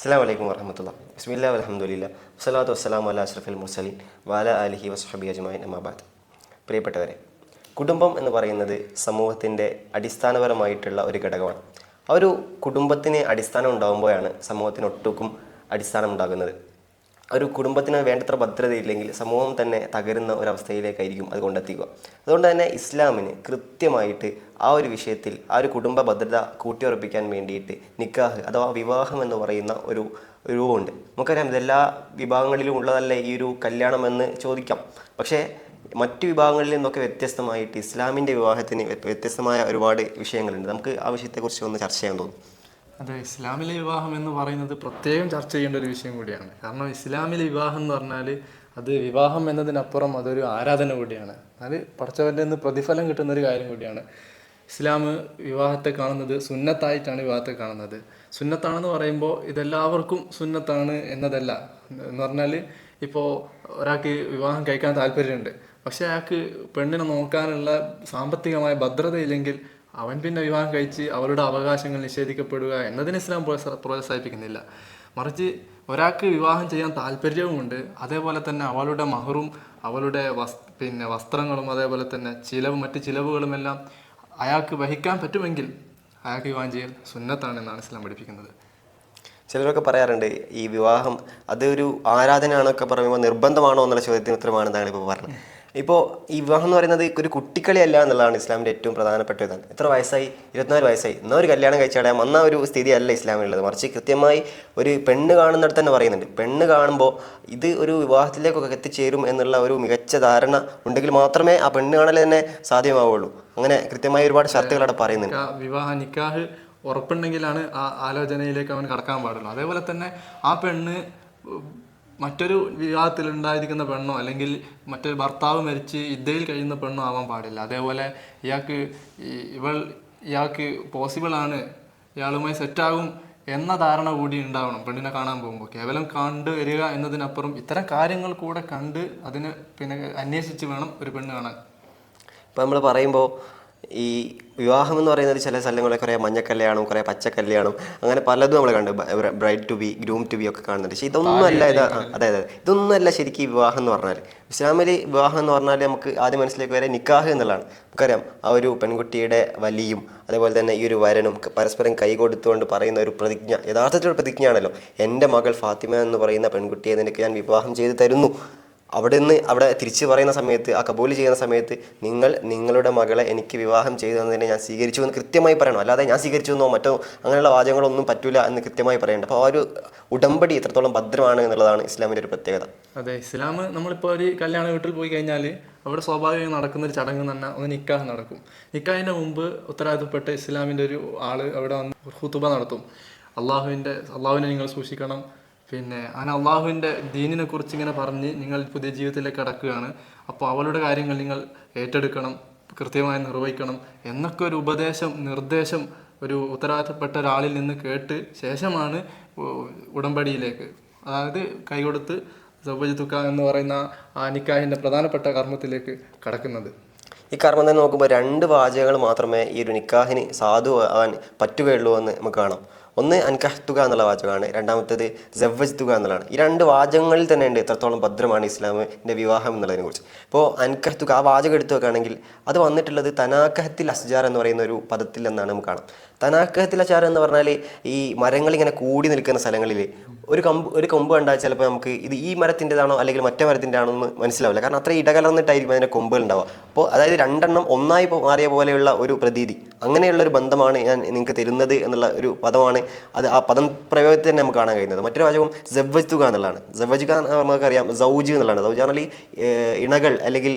അസ്സാം വലൈക്കും വർഹമത്തുള്ള ബിസ്മില്ല അലഹമുല്ല വസ്സലാത്തു വസ്സലാം അല്ല അഷ്റഫുൽ മുർസലിൻ വാല അലഹി വസ്ഹബി അജ്മാൻ അമാബാദ് പ്രിയപ്പെട്ടവരെ കുടുംബം എന്ന് പറയുന്നത് സമൂഹത്തിന്റെ അടിസ്ഥാനപരമായിട്ടുള്ള ഒരു ഘടകമാണ്. ആ ഒരു കുടുംബത്തിന് അടിസ്ഥാനം ഉണ്ടാകുമ്പോഴാണ് സമൂഹത്തിന് ഒട്ടുക്കും അടിസ്ഥാനം ഉണ്ടാകുന്നത്. ഒരു കുടുംബത്തിന് വേണ്ടത്ര ഭദ്രതയില്ലെങ്കിൽ സമൂഹം തന്നെ തകരുന്ന ഒരവസ്ഥയിലേക്കായിരിക്കും അത് കൊണ്ടെത്തിക്കുക. അതുകൊണ്ട് തന്നെ ഇസ്ലാമിന് കൃത്യമായിട്ട് ആ ഒരു വിഷയത്തിൽ ആ ഒരു കുടുംബ ഭദ്രത കൂട്ടിയുറപ്പിക്കാൻ വേണ്ടിയിട്ട് നിക്കാഹ് അഥവാ വിവാഹം എന്ന് പറയുന്ന ഒരു രൂപമുണ്ട്. നമുക്കറിയാം ഇതെല്ലാ വിഭാഗങ്ങളിലും ഉള്ളതല്ലേ ഈ ഒരു കല്യാണം എന്ന് ചോദിക്കാം. പക്ഷേ മറ്റു വിഭാഗങ്ങളിൽ നിന്നൊക്കെ വ്യത്യസ്തമായിട്ട് ഇസ്ലാമിന്റെ വിവാഹത്തിന് വ്യത്യസ്തമായ ഒരുപാട് വിഷയങ്ങളുണ്ട്. നമുക്ക് ആ വിഷയത്തെക്കുറിച്ച് ഒന്ന് ചർച്ച ചെയ്യാൻ തോന്നുന്നു അതെ ഇസ്ലാമിലെ വിവാഹം എന്ന് പറയുന്നത് പ്രത്യേകം ചർച്ച ചെയ്യേണ്ട ഒരു വിഷയം കൂടിയാണ്. കാരണം ഇസ്ലാമിലെ വിവാഹം എന്ന് പറഞ്ഞാൽ അത് വിവാഹം എന്നതിനപ്പുറം അതൊരു ആരാധന കൂടിയാണ്. അത് പഠിച്ചവന്റെ നിന്ന് പ്രതിഫലം കിട്ടുന്ന ഒരു കാര്യം കൂടിയാണ്. ഇസ്ലാം വിവാഹത്തെ കാണുന്നത് സുന്നത്തായിട്ടാണ് വിവാഹത്തെ കാണുന്നത്. സുന്നത്താണെന്ന് പറയുമ്പോൾ ഇതെല്ലാവർക്കും സുന്നത്താണ് എന്നതല്ല. എന്ന് പറഞ്ഞാൽ ഇപ്പോൾ ഒരാൾക്ക് വിവാഹം കഴിക്കാൻ താല്പര്യമുണ്ട്. പക്ഷേ അയാൾക്ക് പെണ്ണിനെ നോക്കാനുള്ള സാമ്പത്തികമായ ഭദ്രതയില്ലെങ്കിൽ അവൻ പിന്നെ വിവാഹം കഴിച്ച് അവരുടെ അവകാശങ്ങൾ നിഷേധിക്കപ്പെടുക എന്നതിന് ഇസ്ലാം പ്രോത്സാ- പ്രോത്സാഹിപ്പിക്കുന്നില്ല. മറിച്ച് ഒരാൾക്ക് വിവാഹം ചെയ്യാൻ താല്പര്യവുമുണ്ട്. അതേപോലെ തന്നെ അവളുടെ മഹറും അവളുടെ വസ് പിന്നെ വസ്ത്രങ്ങളും അതേപോലെ തന്നെ ചിലവ് മറ്റ് ചിലവുകളുമെല്ലാം അയാൾക്ക് വഹിക്കാൻ പറ്റുമെങ്കിൽ അയാൾക്ക് വിവാഹം ചെയ്യൽ സുന്നത്താണെന്നാണ് ഇസ്ലാം പഠിപ്പിക്കുന്നത്. ചിലരൊക്കെ പറയാറുണ്ട് ഈ വിവാഹം അതൊരു ആരാധനയാണൊക്കെ പറയുമ്പോൾ നിർബന്ധമാണോ എന്നുള്ള ചോദ്യത്തിന് ഉത്തരമാണ് താങ്കൾ ഇപ്പോൾ പറഞ്ഞത് ഇപ്പോൾ ഈ വിവാഹം എന്ന് പറയുന്നത് ഒരു കുട്ടിക്കളി അല്ല എന്നുള്ളതാണ് ഇസ്ലാമിന്റെ ഏറ്റവും പ്രധാനപ്പെട്ട ഇതാണ്. എത്ര വയസ്സായി? ഇരുപത്തിനാല് വയസ്സായി. എന്നാൽ ഒരു കല്യാണം കഴിച്ചാടാം വന്ന ഒരു സ്ഥിതിയല്ല ഇസ്ലാമിലുള്ളത്. മറിച്ച് കൃത്യമായി ഒരു പെണ്ണ് കാണുന്നിടത്ത് തന്നെ പറയുന്നുണ്ട്. പെണ്ണ് കാണുമ്പോൾ ഇത് ഒരു വിവാഹത്തിലേക്കൊക്കെ എത്തിച്ചേരും എന്നുള്ള ഒരു മികച്ച ധാരണ ഉണ്ടെങ്കിൽ മാത്രമേ ആ പെണ്ണ് കാണൽ തന്നെ സാധ്യമാവുള്ളൂ. അങ്ങനെ കൃത്യമായി ഒരുപാട് ഷർത്തുകൾ അവിടെ പറയുന്നുണ്ട്. വിവാഹ നിക്കാഹ് ഉറപ്പുണ്ടെങ്കിലാണ് ആ ആലോചനയിലേക്ക് അവൻ കടക്കാൻ പാടുള്ളൂ. അതേപോലെ തന്നെ ആ പെണ്ണ് മറ്റൊരു വിവാഹത്തിൽ ഉണ്ടായിരിക്കുന്ന പെണ്ണോ അല്ലെങ്കിൽ മറ്റൊരു ഭർത്താവ് മരിച്ച് ഇദ്ദയിൽ കഴിയുന്ന പെണ്ണോ ആവാൻ പാടില്ല. അതേപോലെ ഇയാൾക്ക് ഇവൾ ഇയാൾക്ക് പോസിബിൾ ആണ് ഇയാളുമായി സെറ്റാകും എന്ന ധാരണ കൂടി ഉണ്ടാവണം പെണ്ണിനെ കാണാൻ പോകുമ്പോൾ. കേവലം കണ്ടു വരിക എന്നതിനപ്പുറം ഇത്തരം കാര്യങ്ങൾ കൂടെ കണ്ട് അതിന് പിന്നെ അന്വേഷിച്ച് വേണം ഒരു പെണ്ണ് കാണാൻ. ഇപ്പം നമ്മൾ പറയുമ്പോൾ ഈ വിവാഹം എന്ന് പറയുന്നത് ചില സ്ഥലങ്ങളിൽ കുറേ മഞ്ഞക്കല്യാണം കുറേ പച്ചക്കല്യാണം അങ്ങനെ പലതും നമ്മൾ കണ്ടു. Bride to be groom to be ഒക്കെ കാണുന്നുണ്ട്. പക്ഷേ ഇതൊന്നും അല്ല ഇത് അതെ അതെ. ഇതൊന്നും അല്ല ശരിക്കും വിവാഹം എന്ന് പറഞ്ഞാൽ ഇസ്ലാമിൽ വിവാഹം എന്ന് പറഞ്ഞാൽ നമുക്ക് ആദ്യം മനസ്സിലേക്ക് വരെ നിക്കാഹ് എന്നുള്ളതാണ്. നമുക്കറിയാം ആ ഒരു പെൺകുട്ടിയുടെ വലിയും അതേപോലെ തന്നെ ഈ ഒരു വരനും പരസ്പരം കൈ കൊടുത്തുകൊണ്ട് പറയുന്ന ഒരു പ്രതിജ്ഞ യഥാർത്ഥത്തിലുള്ള പ്രതിജ്ഞയാണല്ലോ. എന്റെ മകൾ ഫാത്തിമ എന്ന് പറയുന്ന പെൺകുട്ടിയെ നിനക്ക് ഞാൻ വിവാഹം ചെയ്തു തരുന്നു. അവിടെ നിന്ന് അവിടെ തിരിച്ചു പറയുന്ന സമയത്ത് ആ കബൂൽ ചെയ്യുന്ന സമയത്ത് നിങ്ങൾ നിങ്ങളുടെ മകളെ എനിക്ക് വിവാഹം ചെയ്തു തന്നതിനെ ഞാൻ സ്വീകരിച്ചു എന്ന് കൃത്യമായി പറയണം. അല്ലാതെ ഞാൻ സ്വീകരിച്ചു എന്നോ മറ്റോ അങ്ങനെയുള്ള വാചകങ്ങളൊന്നും പറ്റൂല എന്ന് കൃത്യമായി പറയേണ്ട. അപ്പോൾ ആ ഒരു ഉടമ്പടി എത്രത്തോളം ഭദ്രമാണ് എന്നുള്ളതാണ് ഇസ്ലാമിന്റെ ഒരു പ്രത്യേകത. അതെ ഇസ്ലാം നമ്മളിപ്പോൾ ഒരു കല്യാണ വീട്ടിൽ പോയി കഴിഞ്ഞാൽ അവിടെ സ്വാഭാവികമായി നടക്കുന്ന ഒരു ചടങ്ങ് തന്നെ ഒന്ന് നിക്കാഹ് നടക്കും. നിക്കാഹിന്റെ മുമ്പ് ഉത്തരവാദിത്തപ്പെട്ട ഇസ്ലാമിന്റെ ഒരു ആൾ അവിടെ വന്ന് ഹുത്തുബ നടത്തും. അള്ളാഹുവിന്റെ അള്ളാഹുവിനെ നിങ്ങൾ സൂക്ഷിക്കണം. പിന്നെ അന അള്ളാഹുവിന്റെ ദീനിനെ കുറിച്ച് ഇങ്ങനെ പറഞ്ഞ് നിങ്ങൾ പുതിയ ജീവിതത്തിലേക്ക് കടക്കുകയാണ്. അപ്പോൾ അവളുടെ കാര്യങ്ങൾ നിങ്ങൾ ഏറ്റെടുക്കണം കൃത്യമായി നിർവഹിക്കണം എന്നൊക്കെ ഒരു ഉപദേശം നിർദ്ദേശം ഒരു ഉത്തരവാദിത്തപ്പെട്ട ഒരാളിൽ നിന്ന് കേട്ട് ശേഷമാണ് ഉടമ്പടിയിലേക്ക്. അതായത് കൈകൊടുത്ത് സൗഭജിത്തുക്ക എന്ന് പറയുന്ന ആ നിക്കാഹിന്റെ പ്രധാനപ്പെട്ട കർമ്മത്തിലേക്ക് കടക്കുന്നത്. ഈ കർമ്മം തന്നെ നോക്കുമ്പോൾ രണ്ട് വാചകങ്ങൾ മാത്രമേ ഈ ഒരു നിക്കാഹിന് സാധുവാൻ പറ്റുകയുള്ളൂ എന്ന് നമുക്ക് കാണാം. ഒന്ന് അൻകഹ്തുക എന്നുള്ള വാചകമാണ്. രണ്ടാമത്തേത് ജവ്വജ്തുക എന്നുള്ളതാണ്. ഈ രണ്ട് വാചകങ്ങളിൽ തന്നെ ഉണ്ട് എത്രത്തോളം ഭദ്രമാണ് ഇസ്ലാമിന്റെ വിവാഹം എന്നുള്ളതിനെ കുറിച്ച്. ഇപ്പോൾ അൻകഹ്തുക ആ വാചകം എടുത്തു വെക്കുകയാണെങ്കിൽ അത് വന്നിട്ടുള്ളത് തനാക്കഹത്തിൽ അസ്ജാർ എന്ന് പറയുന്ന ഒരു പദത്തിൽ നിന്നാണ് നമുക്ക് കാണാം. തനാക്കഹത്തിൽ ചാരം എന്ന് പറഞ്ഞാൽ ഈ മരങ്ങൾ ഇങ്ങനെ കൂടി നിൽക്കുന്ന സ്ഥലങ്ങളിൽ ഒരു കമ്പ് ഒരു കൊമ്പ് കണ്ടാൽ ചിലപ്പോൾ നമുക്ക് ഇത് ഈ മരത്തിന്റെതാണോ അല്ലെങ്കിൽ മറ്റേ മരത്തിന്റെ ആണോ എന്ന് മനസ്സിലാവില്ല. കാരണം അത്ര ഇടകലർന്നിട്ടായിരിക്കും അതിന്റെ കൊമ്പുകൾ ഉണ്ടാവുക അപ്പോൾ അതായത് രണ്ടെണ്ണം ഒന്നായി മാറിയ പോലെയുള്ള ഒരു പ്രതീതി. അങ്ങനെയുള്ള ഒരു ബന്ധമാണ് ഞാൻ നിങ്ങൾക്ക് തരുന്നത് എന്നുള്ള ഒരു പദമാണ് അത് ആ പദം പ്രയോഗത്തിൽ തന്നെ നമുക്ക് കാണാൻ കഴിയുന്നത്. മറ്റൊരു വാചകം ജവ്വജുക എന്നുള്ളതാണ്. ജവ്വജുക നമുക്കറിയാം സൗജ് എന്നുള്ളതാണ്. സൗജ് പറഞ്ഞാൽ ഇണകൾ അല്ലെങ്കിൽ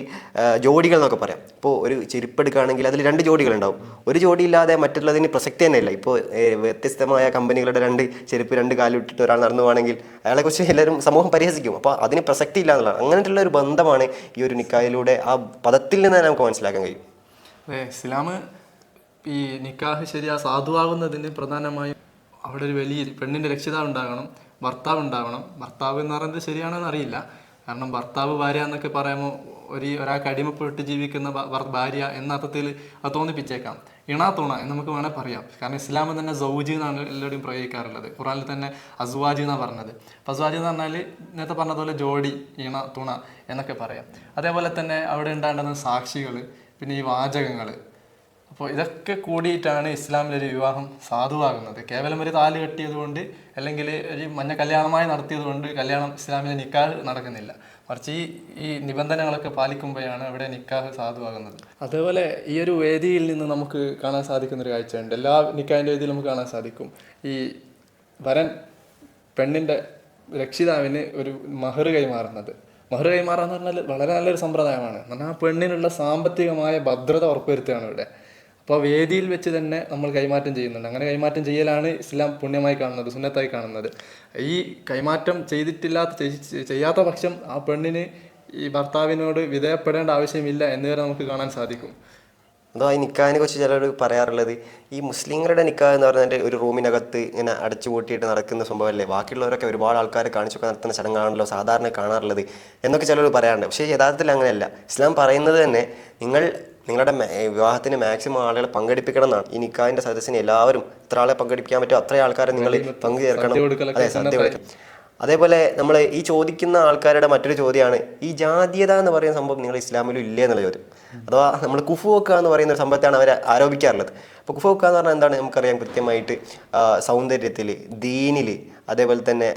ജോഡികൾ എന്നൊക്കെ പറയാം. ഇപ്പോൾ ഒരു ചെരുപ്പെടുക്കുകയാണെങ്കിൽ അതിൽ രണ്ട് ജോഡികൾ ഉണ്ടാവും ഒരു ജോഡി ഇല്ലാതെ മറ്റുള്ളതിന് പ്രസക്തി തന്നെ ഇല്ല ഇപ്പോൾ വ്യത്യസ്തമായ കമ്പനികളുടെ രണ്ട് ചെരുപ്പ് രണ്ട് കാലിൽ ഇട്ടിട്ട് ഒരാൾ നടന്നു പോകണമെങ്കിൽ അയാളെക്കുറിച്ച് എല്ലാവരും സമൂഹം പരിഹസിക്കും. അപ്പോൾ അതിന് പ്രസക്തി ഇല്ല എന്നുള്ളതാണ്. അങ്ങനെയുള്ള ഒരു ബന്ധമാണ് ഈ ഒരു നിക്കായിലൂടെ ആ പദത്തിൽ നിന്ന് നമുക്ക് മനസ്സിലാക്കാൻ കഴിയും. ഇസ്ലാം ഈ നിക്കാഹ് ശരിയാ സാധുവാകുന്നതിന് പ്രധാനമായും അവിടെ ഒരു വലിയ പെണ്ണിന്റെ രക്ഷിതാവ് ഉണ്ടാകണം ഭർത്താവ് ഉണ്ടാവണം ഭർത്താവ് എന്ന് പറയുന്നത് ശരിയാണോ അറിയില്ല. കാരണം ഭർത്താവ് ഭാര്യ എന്നൊക്കെ പറയുമ്പോൾ ഒരു ഒരാൾക്ക് അടിമപ്പെട്ട് ജീവിക്കുന്ന ഭാര്യ എന്ന അർത്ഥത്തിൽ അത് തോന്നിപ്പിച്ചേക്കാം. ഇണാ തുണ എന്ന് നമുക്ക് വേണേൽ പറയാം. കാരണം ഇസ്ലാമിൽ തന്നെ സൗജ് എന്നാണ് എല്ലാവരും പ്രയോഗിക്കാറുള്ളത്. ഖുറാനിൽ തന്നെ അസ്വാജ് എന്നാണ് പറഞ്ഞത്. അപ്പം എന്ന് പറഞ്ഞാൽ നേരത്തെ പറഞ്ഞതുപോലെ ജോഡി ഇണ തുണ എന്നൊക്കെ പറയാം. അതേപോലെ തന്നെ അവിടെ ഉണ്ടാകുന്ന സാക്ഷികൾ പിന്നെ ഈ വാചകങ്ങൾ അപ്പോൾ ഇതൊക്കെ കൂടിയിട്ടാണ് ഇസ്ലാമിലൊരു വിവാഹം സാധുവാകുന്നത്. കേവലം ഒരു താൽ കെട്ടിയത് കൊണ്ട് അല്ലെങ്കിൽ ഒരു മഞ്ഞ കല്യാണമായി നടത്തിയത് കൊണ്ട് കല്യാണം ഇസ്ലാമിലെ നിക്കാഹ് നടക്കുന്നില്ല. മറിച്ച് ഈ ഈ നിബന്ധനകളൊക്കെ പാലിക്കുമ്പോഴാണ് അവിടെ നിക്കാഹ് സാധുവാകുന്നത്. അതേപോലെ ഈ ഒരു വേദിയിൽ നിന്ന് നമുക്ക് കാണാൻ സാധിക്കുന്ന ഒരു കാഴ്ചയുണ്ട്. എല്ലാ നിക്കാഹിന്റെ വേദിയിൽ നമുക്ക് കാണാൻ സാധിക്കും. ഈ വരൻ പെണ്ണിന്റെ രക്ഷിതാവിന് ഒരു മഹർ കൈമാറുന്നത്. മഹർ കൈമാറുക എന്ന് പറഞ്ഞാൽ വളരെ നല്ലൊരു സമ്പ്രദായമാണ്. എന്നാൽ ആ പെണ്ണിനുള്ള സാമ്പത്തികമായ ഭദ്രത ഉറപ്പുവരുത്തുകയാണ് ഇവിടെ. അപ്പോൾ വേദിയിൽ വെച്ച് തന്നെ നമ്മൾ കൈമാറ്റം ചെയ്യുന്നുണ്ട്. അങ്ങനെ കൈമാറ്റം ചെയ്യലാണ് ഇസ്ലാം പുണ്യമായി കാണുന്നത് സുന്നത്തായി കാണുന്നത്. ഈ കൈമാറ്റം ചെയ്തിട്ടില്ലാത്ത ചെയ്- ചെയ്യാത്ത പക്ഷം ആ പെണ്ണിന് ഈ ഭർത്താവിനോട് വിധേയപ്പെടേണ്ട ആവശ്യമില്ല എന്ന് വരെ നമുക്ക് കാണാൻ സാധിക്കും. അതോ ഈ നിക്കാഹിനെ കുറിച്ച് ചിലർ പറയാറുള്ളത് ഈ മുസ്ലിങ്ങളുടെ നിക്കാഹ് എന്ന് പറഞ്ഞാൽ ഒരു റൂമിനകത്ത് ഇങ്ങനെ അടച്ചു കൂട്ടിയിട്ട് നടക്കുന്ന സംഭവമല്ലേ? ബാക്കിയുള്ളവരൊക്കെ ഒരുപാട് ആൾക്കാരെ കാണിച്ചൊക്കെ നടത്തുന്ന ചടങ്ങാണല്ലോ സാധാരണ കാണാറുള്ളത് എന്നൊക്കെ ചിലർ പറയാറുണ്ട്. പക്ഷേ യഥാർത്ഥത്തിൽ അങ്ങനെയല്ല. ഇസ്ലാം പറയുന്നത് തന്നെ നിങ്ങൾ നിങ്ങളുടെ വിവാഹത്തിന് മാക്സിമം ആളുകളെ പങ്കെടുപ്പിക്കണം എന്നാണ് ഈ നിക്കാഹിന്റെ സദസ്സിന് എല്ലാവരും എത്ര ആളെ പങ്കെടുപ്പിക്കാൻ പറ്റുമോ? അത്രയും ആൾക്കാരെ നിങ്ങൾ പങ്കു ചേർക്കണം അതെ സദ്യ കൊടുക്കണം അതേപോലെ നമ്മൾ ഈ ചോദിക്കുന്ന ആൾക്കാരുടെ മറ്റൊരു ചോദ്യമാണ് ഈ ജാതീയത എന്ന് പറയുന്ന സംഭവം നിങ്ങൾ ഇസ്ലാമിലും ഇല്ലേ എന്നുള്ള ചോദ്യം. അഥവാ നമ്മൾ കുഫുവക്ക എന്ന് പറയുന്ന ഒരു സംഭവത്താണ് അവർ ആരോപിക്കാറുള്ളത്. അപ്പോൾ കുഫു വെക്കുക എന്ന് പറഞ്ഞാൽ എന്താണ്? നമുക്കറിയാം കൃത്യമായിട്ട് സൗന്ദര്യത്തിൽ ദീനിൽ അതേപോലെ തന്നെ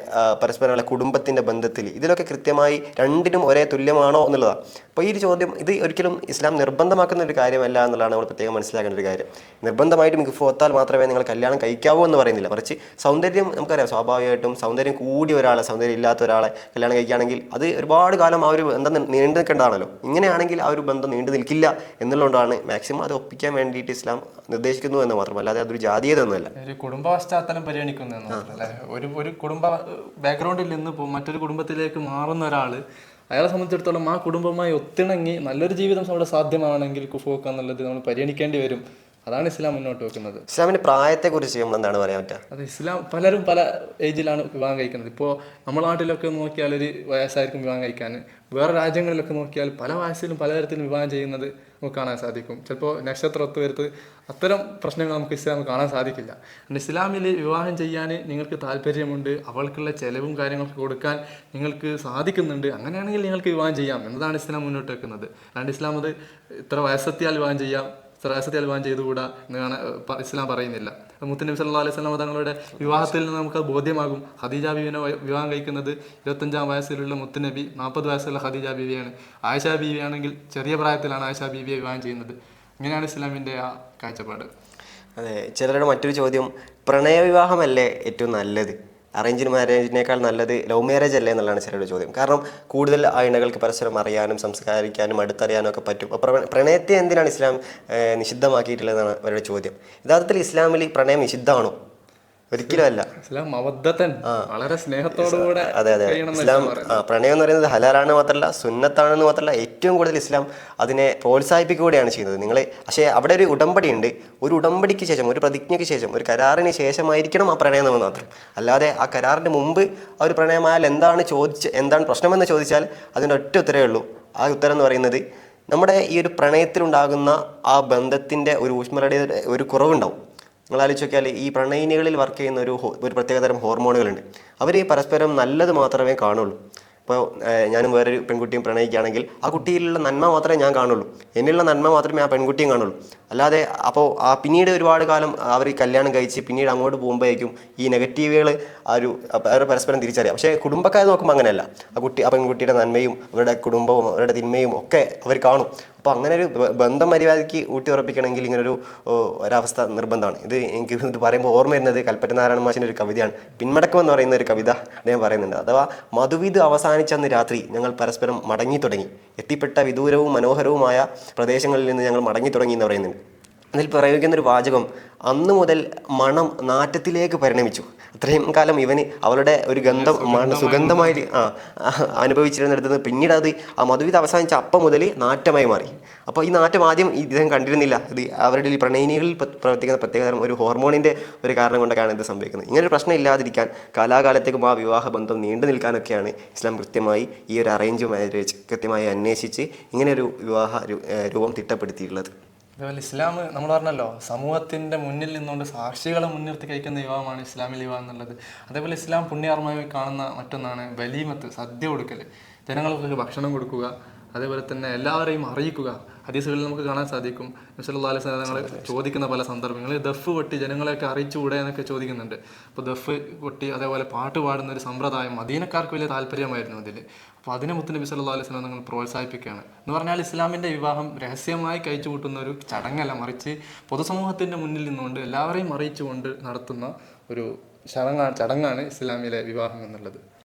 പരസ്പരമുള്ള കുടുംബത്തിന്റെ ബന്ധത്തിൽ ഇതിലൊക്കെ കൃത്യമായി രണ്ടിനും ഒരേ തുല്യമാണോ എന്നുള്ളതാണ് അപ്പോൾ ഈ ഒരു ചോദ്യം ഇത് ഒരിക്കലും ഇസ്ലാം നിർബന്ധമാക്കുന്ന ഒരു കാര്യമല്ല എന്നുള്ളതാണ് നമ്മൾ പ്രത്യേകം മനസ്സിലാക്കേണ്ട ഒരു കാര്യം. നിർബന്ധമായിട്ടും മികഫ് ഒത്താൽ മാത്രമേ നിങ്ങൾ കല്യാണം കഴിക്കാവൂ എന്ന് പറയുന്നില്ല. മറിച്ച് സൗന്ദര്യം നമുക്കറിയാം സ്വാഭാവികമായിട്ടും സൗന്ദര്യം കൂടിയ ഒരാളെ സൗന്ദര്യം ഇല്ലാത്ത ഒരാളെ കല്യാണം കഴിക്കുകയാണെങ്കിൽ അത് ഒരുപാട് കാലം ആ ഒരു ബന്ധം നീണ്ടു നിൽക്കേണ്ടതാണല്ലോ ഇങ്ങനെയാണെങ്കിൽ ആ ഒരു ബന്ധം നീണ്ടു നിൽക്കില്ല എന്നുള്ളതുകൊണ്ടാണ് മാക്സിമം അത് ഒപ്പിക്കാൻ വേണ്ടിയിട്ട് ഇസ്ലാം നിർദ്ദേശിക്കുന്നു എന്ന് മാത്രമല്ല അതൊരു ജാതീയത ഒന്നുമല്ല ഒരു കുടുംബ പശ്ചാത്തലം പരിഗണിക്കുന്നു ഒരു ഒരു കുടുംബ ബാക്ക്ഗ്രൗണ്ടിൽ നിന്ന് ഇപ്പോൾ മറ്റൊരു കുടുംബത്തിലേക്ക് മാറുന്ന ഒരാൾ അയാളെ സംബന്ധിച്ചിടത്തോളം ആ കുടുംബമായി ഒത്തിണങ്ങി നല്ലൊരു ജീവിതം അവിടെ സാധ്യമാണെങ്കിൽ കുഫോക്ക എന്നുള്ളത് നമ്മൾ പരിഗണിക്കേണ്ടി വരും. അതാണ് ഇസ്ലാം മുന്നോട്ട് വെക്കുന്നത്. ഇസ്ലാമിന്റെ പ്രായത്തെക്കുറിച്ച് നമ്മൾ എന്താണ് പറയാൻ പറ്റുക? അത് ഇസ്ലാം പലരും പല ഏജിലാണ് വിവാഹം കഴിക്കുന്നത്. ഇപ്പോൾ നമ്മുടെ നാട്ടിലൊക്കെ നോക്കിയാൽ ഒരു വയസ്സായിരിക്കും വിവാഹം കഴിക്കാൻ. വേറെ രാജ്യങ്ങളിലൊക്കെ നോക്കിയാൽ പല വയസ്സിലും പലതരത്തിലും വിവാഹം ചെയ്യുന്നത് നമുക്ക് കാണാൻ സാധിക്കും. ചിലപ്പോൾ നക്ഷത്രം ഒത്തുവരുത്ത് അത്തരം പ്രശ്നങ്ങൾ നമുക്ക് ഇസ്ലാം കാണാൻ സാധിക്കില്ല. ഇസ്ലാമിൽ വിവാഹം ചെയ്യാൻ നിങ്ങൾക്ക് താല്പര്യമുണ്ട് അവൾക്കുള്ള ചെലവും കാര്യങ്ങളൊക്കെ കൊടുക്കാൻ നിങ്ങൾക്ക് സാധിക്കുന്നുണ്ട് അങ്ങനെയാണെങ്കിൽ നിങ്ങൾക്ക് വിവാഹം ചെയ്യാം എന്നതാണ് ഇസ്ലാം മുന്നോട്ട് വെക്കുന്നത്. അല്ലാണ്ട് ഇസ്ലാം അത് ഇത്ര വയസ്സെത്തിയാൽ വിവാഹം ചെയ്യാം. ഇത്ര അൽവാൻ ചെയ്തുകൂടാ എന്നാണ് ഇസ്ലാം പറയുന്നില്ല. മുത്തനബി സല്ലാ അലൈഹി സ്വലാം തങ്ങളുടെ വിവാഹത്തിൽ നിന്ന് നമുക്ക് ബോധ്യമാകും. ഹദീജ ബീവിനെ വിവാഹം കഴിക്കുന്നത് ഇരുപത്തഞ്ചാം വയസ്സിലുള്ള മുത്തനബി നാൽപ്പത് വയസ്സുള്ള ഹദീജ ബീവിയാണ്. ആയിഷ ബീവിയാണെങ്കിൽ ചെറിയ പ്രായത്തിലാണ് ആയിഷ ബീവിയെ വിവാഹം ചെയ്യുന്നത്. ഇങ്ങനെയാണ് ഇസ്ലാമിന്റെ ആ കാഴ്ചപ്പാട്. അതെ ചിലരുടെ മറ്റൊരു ചോദ്യം പ്രണയവിവാഹമല്ലേ ഏറ്റവും നല്ലത്? അറേഞ്ച്ഡ് മാരേജിനേക്കാൾ നല്ലത് ലവ് മാരേജ് അല്ലേ എന്നുള്ളതാണ് ചിലരുടെ ചോദ്യം. കാരണം കൂടുതൽ ആയിണകൾക്ക് പരസ്പരം അറിയാനും സംസ്കാരിക്കാനും അടുത്തറിയാനും ഒക്കെ പറ്റും. അപ്പോൾ പ്രണയത്തെ എന്തിനാണ് ഇസ്ലാം നിഷിദ്ധമാക്കിയിട്ടുള്ളതെന്നാണ് അവരുടെ ചോദ്യം. യഥാർത്ഥത്തിൽ ഇസ്ലാമിൽ പ്രണയം നിഷിദ്ധമാണോ? ഒരിക്കലും അല്ല. ഇസ്ലാം മവദ്ദത്തൻ വളരെ സ്നേഹത്തോടുകൂടെ അതെ അതെ ഇസ്ലാം പ്രണയം എന്ന് പറയുന്നത് ഹലാലാണ് മാത്രമല്ല സുന്നത്താണെന്ന് മാത്രമല്ല ഏറ്റവും കൂടുതൽ ഇസ്ലാം അതിനെ പ്രോത്സാഹിപ്പിക്കുകയാണ് ചെയ്യുന്നത്. നിങ്ങൾ പക്ഷേ അവിടെ ഒരു ഉടമ്പടി ഉണ്ട് ഒരു ഉടമ്പടിക്ക് ശേഷം ഒരു പ്രതിജ്ഞയ്ക്ക് ശേഷം ഒരു കരാറിന് ശേഷമായിരിക്കണം ആ പ്രണയം എന്ന് മാത്രം. അല്ലാതെ ആ കരാറിന് മുമ്പ് ആ ഒരു പ്രണയമായാൽ എന്താണ് ചോദിച്ച് എന്താണ് പ്രശ്നമെന്ന് ചോദിച്ചാൽ അതിന്റെ ഒറ്റ ഉത്തരവേ ഉള്ളൂ. ആ ഉത്തരം എന്ന് പറയുന്നത് നമ്മുടെ ഈ ഒരു പ്രണയത്തിലുണ്ടാകുന്ന ആ ബന്ധത്തിന്റെ ഒരു ഊഷ്മളയുടെ ഒരു കുറവുണ്ടാവും. നിങ്ങൾ ആലോചിച്ച് നോക്കിയാൽ ഈ പ്രണയിനികളിൽ വർക്ക് ചെയ്യുന്ന ഒരു ഒരു പ്രത്യേകതരം ഹോർമോണുകളുണ്ട്. അവർ പരസ്പരം നല്ലത് മാത്രമേ കാണുള്ളൂ. ഇപ്പോൾ ഞാനും വേറൊരു പെൺകുട്ടിയും പ്രണയിക്കുകയാണെങ്കിൽ ആ കുട്ടിയിലുള്ള നന്മ മാത്രമേ ഞാൻ കാണുള്ളൂ. എന്നിലുള്ള നന്മ മാത്രമേ ആ പെൺകുട്ടിയും കാണുള്ളൂ. അല്ലാതെ അപ്പോൾ ആ പിന്നീട് ഒരുപാട് കാലം അവർ കല്യാണം കഴിച്ച് പിന്നീട് അങ്ങോട്ട് പോകുമ്പോഴേക്കും ഈ നെഗറ്റീവുകൾ ആ ഒരു അവർ പരസ്പരം തിരിച്ചറിയാം. പക്ഷേ കുടുംബക്കാർ നോക്കുമ്പോൾ അങ്ങനെയല്ല. ആ കുട്ടി ആ പെൺകുട്ടിയുടെ നന്മയും അവരുടെ കുടുംബവും അവരുടെ തിന്മയും ഒക്കെ അവർ കാണും. അപ്പോൾ അങ്ങനെ ഒരു ബന്ധം മര്യാദയ്ക്ക് ഊട്ടി ഉറപ്പിക്കണമെങ്കിൽ ഇങ്ങനൊരു ഒരവസ്ഥ നിർബന്ധമാണ്. ഇത് എനിക്ക് ഇത് പറയുമ്പോൾ ഓർമ്മ വരുന്നത് കൽപ്പറ്റ നാരായണ മാഷിന്റെ ഒരു കവിതയാണ്. പിന്മടക്കം എന്ന് പറയുന്ന ഒരു കവിത അദ്ദേഹം പറയുന്നുണ്ട്. അഥവാ മധുവിധ് അവസാനിച്ചന്ന് രാത്രി ഞങ്ങൾ പരസ്പരം മടങ്ങി തുടങ്ങി എത്തിപ്പെട്ട വിദൂരവും മനോഹരവുമായ പ്രദേശങ്ങളിൽ നിന്ന് ഞങ്ങൾ മടങ്ങി തുടങ്ങി എന്ന് പറയുന്നുണ്ട്. അതിൽ പ്രയോഗിക്കുന്ന ഒരു വാചകം അന്ന് മുതൽ മണം നാറ്റത്തിലേക്ക് പരിണമിച്ചു. അത്രയും കാലം ഇവന് അവളുടെ ഒരു ഗന്ധം മണ സുഗന്ധമായി ആ അനുഭവിച്ചിരുന്നിടത്തുനിന്ന് പിന്നീട് അത് ആ മധുവിധ അവസാനിച്ച അപ്പം മുതൽ നാറ്റമായി മാറി. അപ്പോൾ ഈ നാറ്റം ആദ്യം ഈ ഇദ്ദേഹം കണ്ടിരുന്നില്ല. ഇത് അവരുടെ ഈ പ്രണയിനികളിൽ പ്ര- പ്രവർത്തിക്കുന്ന പ്രത്യേകതരം ഒരു ഹോർമോണിന്റെ ഒരു കാരണം കൊണ്ടൊക്കെയാണ് ഇത് സംഭവിക്കുന്നത്. ഇങ്ങനൊരു പ്രശ്നം ഇല്ലാതിരിക്കാൻ കാലാകാലത്തേക്കും ആ വിവാഹ ബന്ധം നീണ്ടു നിൽക്കാനൊക്കെയാണ് ഇസ്ലാം കൃത്യമായി ഈ ഒരു അറേഞ്ച് മാരേജ് കൃത്യമായി അന്വേഷിച്ച് ഇങ്ങനെ ഒരു വിവാഹ രൂപം തിട്ടപ്പെടുത്തിയിട്ടുള്ളത്. അതേപോലെ ഇസ്ലാം നമ്മൾ പറഞ്ഞല്ലോ സമൂഹത്തിന്റെ മുന്നിൽ നിന്നുകൊണ്ട് സാക്ഷികളെ മുൻനിർത്തി കഴിക്കുന്ന യുവാവാണ് ഇസ്ലാമിൽ യുവാ എന്നുള്ളത്. അതേപോലെ ഇസ്ലാം പുണ്യകർമ്മമായി കാണുന്ന മറ്റൊന്നാണ് വലീമത്ത് സദ്യ കൊടുക്കൽ ജനങ്ങൾക്ക് ഭക്ഷണം കൊടുക്കുക. അതേപോലെ തന്നെ എല്ലാവരെയും അറിയിക്കുക. ഹദീസുകളിൽ നമുക്ക് കാണാൻ സാധിക്കും. നബ്സല്ലാ അലൈഹി തങ്ങൾ ചോദിക്കുന്ന പല സന്ദർഭങ്ങളിൽ ദഫ് കൊട്ടി ജനങ്ങളെയൊക്കെ അറിയിച്ചുകൂടെ എന്നൊക്കെ ചോദിക്കുന്നുണ്ട്. അപ്പോൾ ദഫ് കൊട്ടി അതേപോലെ പാട്ട് പാടുന്ന ഒരു സമ്പ്രദായം മദീനക്കാർക്ക് വലിയ താല്പര്യമായിരുന്നു അതിൽ അപ്പോൾ അതിനെ മുത്തുനബി സല്ലാ അലൈഹി സ്വലം നിങ്ങൾ പ്രോത്സാഹിപ്പിക്കുകയാണ്. എന്ന് പറഞ്ഞാൽ ഇസ്ലാമിന്റെ വിവാഹം രഹസ്യമായി കഴിച്ചു കൂട്ടുന്ന ഒരു ചടങ്ങല്ല. മറിച്ച് പൊതുസമൂഹത്തിന്റെ മുന്നിൽ നിന്നുകൊണ്ട് എല്ലാവരെയും അറിയിച്ചുകൊണ്ട് നടത്തുന്ന ഒരു ചടങ്ങാണ് ചടങ്ങാണ് ഇസ്ലാമിലെ വിവാഹം എന്നുള്ളത്.